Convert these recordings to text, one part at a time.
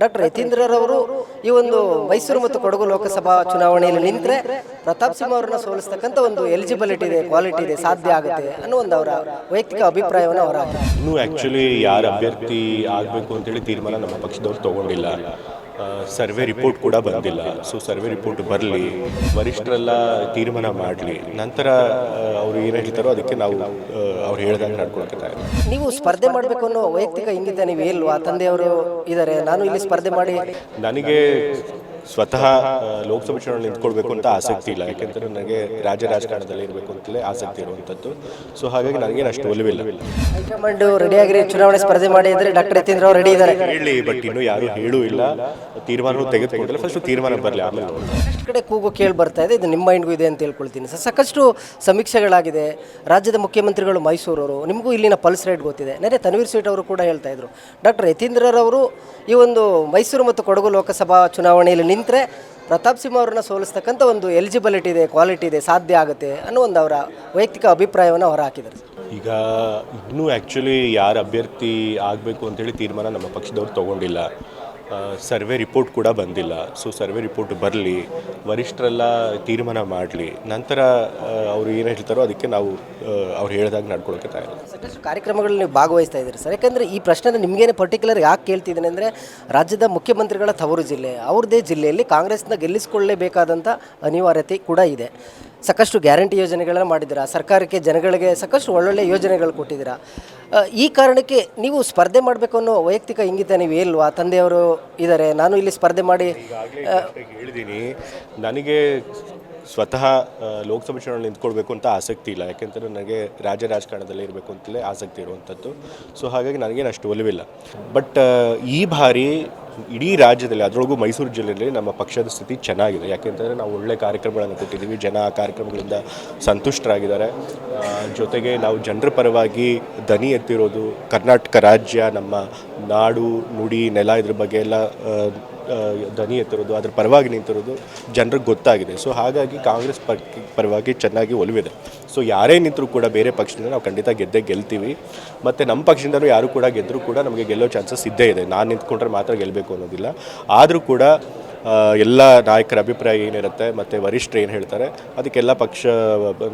Doctor ಯತೀಂದ್ರರವರು ಈ ಒಂದು ಮೈಸೂರು ಮತ್ತು ಕೊಡಗು ಲೋಕಸಭಾ ಚುನಾವಣೆಯಲ್ಲಿ ನಿಂತರೆ ಪ್ರತಾಪ್ ಸಿಂಹ ಅವರನ್ನ ಸೋಲಿಸ್ತಕ್ಕಂಥ ಒಂದು ಎಲಿಜಿಬಿಲಿಟಿ ಇದೆ ಕ್ವಾಲಿಟಿ ಇದೆ, ಸಾಧ್ಯ ಆಗುತ್ತೆ ಅನ್ನೋ ಒಂದು ಅವರ ವೈಯಕ್ತಿಕ ಅಭಿಪ್ರಾಯವನ್ನು ಅವರ ಇನ್ನೂ ಆ್ಯಕ್ಚುಲಿ ಯಾರು ಅಭ್ಯರ್ಥಿ ಆಗಬೇಕು ಅಂತೇಳಿ ತೀರ್ಮಾನ ನಮ್ಮ ಪಕ್ಷದವರು ತೊಗೊಂಡಿಲ್ಲ. ಸರ್ವೆ ರಿಪೋರ್ಟ್ ಕೂಡ ಬಂದಿಲ್ಲ. ಸೊ ಸರ್ವೆ ರಿಪೋರ್ಟ್ ಬರಲಿ ವರಿಷ್ಠರೆಲ್ಲ ತೀರ್ಮಾನ ಮಾಡಲಿ ನಂತರ ಅವರು ಏನು ಹೇಳ್ತಾರೋ ಅದಕ್ಕೆ ನಾವು ಅವ್ರು ಹೇಳ್ದಂಗೆ ನಡ್ಕೊಳಕ್ಕೆ ತಯಾರಿ ನೀವು ಸ್ಪರ್ಧೆ ಮಾಡಬೇಕು ಅನ್ನೋ ವೈಯಕ್ತಿಕ ಇಂಗಿತ ನೀವು? ಇಲ್ವಾ ತಂದೆಯವರು ಇದ್ದಾರೆ. ನಾನು ಇಲ್ಲಿ ಸ್ಪರ್ಧೆ ಮಾಡಿ ನನಗೆ ಸ್ವತಃ ಲೋಕಸಭಾ ಚುನಾವಣೆ ನಿಂತ್ಕೊಳ್ಬೇಕು ಅಂತ ಆಸಕ್ತಿ ಇಲ್ಲ. ಯಾಕೆಂದರೆ ನನಗೆ ರಾಜ್ಯ ರಾಜಕಾರಣದಲ್ಲಿ ಇರಬೇಕು ಅಂತಲೇ ಆಸಕ್ತಿ ಇರುವಂಥದ್ದು. ಸೊ ಹಾಗಾಗಿ ನನಗೇನು ಅಷ್ಟು ಒಲವಿಲ್ಲ. ಹೈಕಮಾಂಡ್ ರೆಡಿಯಾಗಿ ಚುನಾವಣೆ ಸ್ಪರ್ಧೆ ಮಾಡಿ ಅಂದರೆ ಡಾಕ್ಟರ್ ಯತೀಂದ್ರ ಅವರು ರೆಡಿ ಇದ್ದಾರೆ. ಹೇಳಿ ಬಟ್ ಇನ್ನೂ ಯಾರು ಹೇಳೂ ಇಲ್ಲ. ತೀರ್ಮಾನವೂ ತೆಗೆದುಕೊಂಡಿಲ್ಲ. ಫಸ್ಟ್ ತೀರ್ಮಾನ ಬರಲಿ ಆಮೇಲೆ ಎಷ್ಟು ಕಡೆ ಕೂಗು ಕೇಳಿ ಬರ್ತಾ ಇದೆ. ಇದು ನಿಮ್ಮ ಮೈಂಡ್ಗೂ ಇದೆ ಅಂತ ಹೇಳ್ಕೊಳ್ತೀನಿ ಸರ್. ಸಾಕಷ್ಟು ಸಮೀಕ್ಷೆಗಳಾಗಿದೆ. ರಾಜ್ಯದ ಮುಖ್ಯಮಂತ್ರಿಗಳು ಮೈಸೂರವರು. ನಿಮಗೂ ಇಲ್ಲಿನ ಪಲ್ಸ್ ರೇಟ್ ಗೊತ್ತಿದೆ. ನೆರೆ ತನ್ವೀರ್ ಸೇಟ್ ಅವರು ಕೂಡ ಹೇಳ್ತಾ ಇದ್ರು. ಡಾಕ್ಟರ್ ಯತೀಂದ್ರರವರು ಈ ಒಂದು ಮೈಸೂರು ಮತ್ತು ಕೊಡಗು ಲೋಕಸಭಾ ಚುನಾವಣೆಯಲ್ಲಿ ನಿಂತರೆ ಪ್ರತಾಪ್ ಸಿಂಹ ಅವ್ರನ್ನ ಸೋಲಿಸ್ತಕ್ಕಂಥ ಒಂದು ಎಲಿಜಿಬಿಲಿಟಿ ಇದೆ ಕ್ವಾಲಿಟಿ ಇದೆ, ಸಾಧ್ಯ ಆಗುತ್ತೆ ಅನ್ನೋ ಒಂದು ಅವರ ವೈಯಕ್ತಿಕ ಅಭಿಪ್ರಾಯವನ್ನು ಹೊರ ಹಾಕಿದ್ದಾರೆ. ಈಗ ಇನ್ನೂ ಆ್ಯಕ್ಚುಲಿ ಯಾರು ಅಭ್ಯರ್ಥಿ ಆಗಬೇಕು ಅಂತೇಳಿ ತೀರ್ಮಾನ ನಮ್ಮ ಪಕ್ಷದವ್ರು ತೊಗೊಂಡಿಲ್ಲ. ಸರ್ವೆ ರಿಪೋರ್ಟ್ ಕೂಡ ಬಂದಿಲ್ಲ. ಸೊ ಸರ್ವೆ ರಿಪೋರ್ಟ್ ಬರಲಿ, ವರಿಷ್ಠರೆಲ್ಲ ತೀರ್ಮಾನ ಮಾಡಲಿ, ನಂತರ ಅವರು ಏನು ಹೇಳ್ತಾರೋ ಅದಕ್ಕೆ ನಾವು ಅವ್ರು ಹೇಳಿದಾಗ ನಡ್ಕೊಳ್ಳೋಕೆ ತಯಾರಿ ಸಾಕಷ್ಟು ಕಾರ್ಯಕ್ರಮಗಳಲ್ಲಿ ನೀವು ಭಾಗವಹಿಸ್ತಾ ಇದ್ದೀರಿ ಸರ್. ಯಾಕಂದರೆ ಈ ಪ್ರಶ್ನೆ ನಿಮಗೇನೆ ಪರ್ಟಿಕ್ಯುಲರ್ ಯಾಕೆ ಕೇಳ್ತಿದ್ದೀನಿ ಅಂದರೆ, ರಾಜ್ಯದ ಮುಖ್ಯಮಂತ್ರಿಗಳ ತವರು ಜಿಲ್ಲೆ ಅವ್ರದ್ದೇ ಜಿಲ್ಲೆಯಲ್ಲಿ ಕಾಂಗ್ರೆಸ್ನ ಗೆಲ್ಲಿಸಿಕೊಳ್ಳಲೇಬೇಕಾದಂಥ ಅನಿವಾರ್ಯತೆ ಕೂಡ ಇದೆ. ಸಾಕಷ್ಟು ಗ್ಯಾರಂಟಿ ಯೋಜನೆಗಳನ್ನು ಮಾಡಿದ್ದೀರಾ? ಸರ್ಕಾರಕ್ಕೆ ಜನಗಳಿಗೆ ಸಾಕಷ್ಟು ಒಳ್ಳೊಳ್ಳೆ ಯೋಜನೆಗಳು ಕೊಟ್ಟಿದ್ದೀರಾ? ಈ ಕಾರಣಕ್ಕೆ ನೀವು ಸ್ಪರ್ಧೆ ಮಾಡಬೇಕು ಅನ್ನೋ ವೈಯಕ್ತಿಕ ಇಂಗಿತ ನೀವು ಇಲ್ವಾ? ತಂದೆಯವರು ಇದ್ದಾರೆ, ನಾನು ಇಲ್ಲಿ ಸ್ಪರ್ಧೆ ಮಾಡಿ ಹೇಳಿದ್ದೀನಿ, ನನಗೆ ಸ್ವತಃ ಲೋಕಸಭೆ ಚುನಾವಣೆ ನಿಂತ್ಕೊಳ್ಬೇಕು ಅಂತ ಆಸಕ್ತಿ ಇಲ್ಲ. ಯಾಕೆಂದರೆ ನನಗೆ ರಾಜ್ಯ ರಾಜಕಾರಣದಲ್ಲಿ ಇರಬೇಕು ಅಂತಲೇ ಆಸಕ್ತಿ ಇರುವಂಥದ್ದು. ಸೊ ಹಾಗಾಗಿ ನನಗೇನು ಅಷ್ಟು ಒಲವಿಲ್ಲ. ಬಟ್ ಈ ಬಾರಿ ಇಡೀ ರಾಜ್ಯದಲ್ಲಿ, ಅದರೊಳಗೂ ಮೈಸೂರು ಜಿಲ್ಲೆಯಲ್ಲಿ ನಮ್ಮ ಪಕ್ಷದ ಸ್ಥಿತಿ ಚೆನ್ನಾಗಿದೆ. ಯಾಕೆಂತಂದರೆ ನಾವು ಒಳ್ಳೆ ಕಾರ್ಯಕ್ರಮಗಳನ್ನು ಕೊಟ್ಟಿದ್ದೀವಿ. ಜನ ಆ ಕಾರ್ಯಕ್ರಮಗಳಿಂದ ಸಂತುಷ್ಟರಾಗಿದ್ದಾರೆ. ಜೊತೆಗೆ ನಾವು ಜನರ ಪರವಾಗಿ ದನಿ ಎತ್ತಿರೋದು ಕರ್ನಾಟಕ ರಾಜ್ಯ, ನಮ್ಮ ನಾಡು, ನುಡಿ, ನೆಲ ಇದ್ರ ಬಗ್ಗೆ ಎಲ್ಲ ದನಿ ಎತ್ತಿರೋದು, ಅದ್ರ ಪರವಾಗಿ ನಿಂತಿರೋದು ಜನರಿಗೆ ಗೊತ್ತಾಗಿದೆ. ಸೊ ಹಾಗಾಗಿ ಕಾಂಗ್ರೆಸ್ ಪರ್, ಪರವಾಗಿ ಚೆನ್ನಾಗಿ ಒಲವಿದೆ. ಸೊ ಯಾರೇ ನಿಂತರೂ ಕೂಡ ಬೇರೆ ಪಕ್ಷದಿಂದ ನಾವು ಖಂಡಿತ ಗೆದ್ದೇ ಗೆಲ್ತೀವಿ. ಮತ್ತು ನಮ್ಮ ಪಕ್ಷದಿಂದಲೂ ಯಾರು ಕೂಡ ಗೆದ್ದರೂ ಕೂಡ ನಮಗೆ ಗೆಲ್ಲೋ ಚಾನ್ಸಸ್ ಇದ್ದೇ ಇದೆ. ನಾನು ನಿಂತ್ಕೊಂಡ್ರೆ ಮಾತ್ರ ಗೆಲ್ಲಬೇಕು ಅನ್ನೋದಿಲ್ಲ. ಆದರೂ ಕೂಡ ಎಲ್ಲ ನಾಯಕರ ಅಭಿಪ್ರಾಯ ಏನಿರುತ್ತೆ ಮತ್ತು ವರಿಷ್ಠರು ಏನು ಹೇಳ್ತಾರೆ ಅದಕ್ಕೆಲ್ಲ ಪಕ್ಷ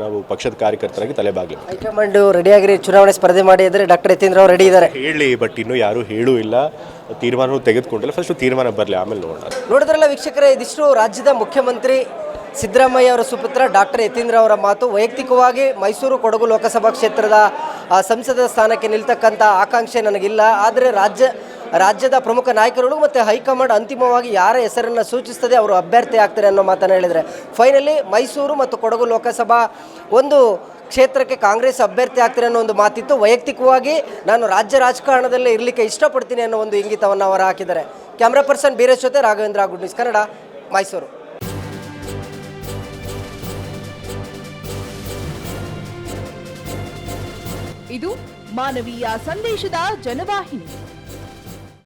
ನಾವು ಪಕ್ಷದ ಕಾರ್ಯಕರ್ತರಾಗಿ ತಲೆಬಾಗಲಿ ಹೈಕಮಾಂಡ್ ರೆಡಿಯಾಗಿ ಚುನಾವಣೆ ಸ್ಪರ್ಧೆ ಮಾಡಿ ಅಂದರೆ ಡಾಕ್ಟರ್ ಯತೀಂದ್ರ ಅವರು ರೆಡಿ ಇದ್ದಾರೆ. ಹೇಳಿ ಬಟ್ ಇನ್ನೂ ಯಾರೂ ಹೇಳೂ ಇಲ್ಲ. ತೀರ್ಮಾನವೂ ತೆಗೆದುಕೊಂಡಿಲ್ಲ. ಫಸ್ಟು ತೀರ್ಮಾನ ಬರಲಿ ಆಮೇಲೆ ನೋಡೋಣ. ನೋಡಿದ್ರಲ್ಲ ವೀಕ್ಷಕರೇ ಇದಿಷ್ಟು ರಾಜ್ಯದ ಮುಖ್ಯಮಂತ್ರಿ ಸಿದ್ದರಾಮಯ್ಯ ಅವರ ಸುಪುತ್ರ ಡಾಕ್ಟರ್ ಯತೀಂದ್ರ ಅವರ ಮಾತು ವೈಯಕ್ತಿಕವಾಗಿ ಮೈಸೂರು ಕೊಡಗು ಲೋಕಸಭಾ ಕ್ಷೇತ್ರದ ಸಂಸದ ಸ್ಥಾನಕ್ಕೆ ನಿಲ್ತಕ್ಕಂಥ ಆಕಾಂಕ್ಷೆ ನನಗಿಲ್ಲ. ಆದರೆ ರಾಜ್ಯ ರಾಜ್ಯದ ಪ್ರಮುಖ ನಾಯಕರುಗಳು ಮತ್ತು ಹೈಕಮಾಂಡ್ ಅಂತಿಮವಾಗಿ ಯಾರ ಹೆಸರನ್ನು ಸೂಚಿಸ್ತದೆ ಅವರು ಅಭ್ಯರ್ಥಿ ಆಗ್ತಾರೆ ಅನ್ನೋ ಮಾತನ್ನು ಹೇಳಿದರೆ. ಫೈನಲಿ ಮೈಸೂರು ಮತ್ತು ಕೊಡಗು ಲೋಕಸಭಾ ಒಂದು ಕ್ಷೇತ್ರಕ್ಕೆ ಕಾಂಗ್ರೆಸ್ ಅಭ್ಯರ್ಥಿ ಆಗ್ತಾರೆ ಅನ್ನೋ ಒಂದು ಮಾತಿತ್ತು. ವೈಯಕ್ತಿಕವಾಗಿ ನಾನು ರಾಜ್ಯ ರಾಜಕಾರಣದಲ್ಲೇ ಇರಲಿಕ್ಕೆ ಇಷ್ಟಪಡ್ತೀನಿ ಅನ್ನೋ ಒಂದು ಇಂಗಿತವನ್ನು ಅವರು ಹಾಕಿದ್ದಾರೆ. ಕ್ಯಾಮ್ರಾ ಪರ್ಸನ್ ಬೀರೇಶ್ ಜೊತೆ ರಾಘವೇಂದ್ರ ಗುಡ್ ನ್ಯೂಸ್ ಕನ್ನಡ ಮೈಸೂರು. ಇದು ಮಾನವೀಯ ಸಂದೇಶದ ಜನವಾಹಿನಿ.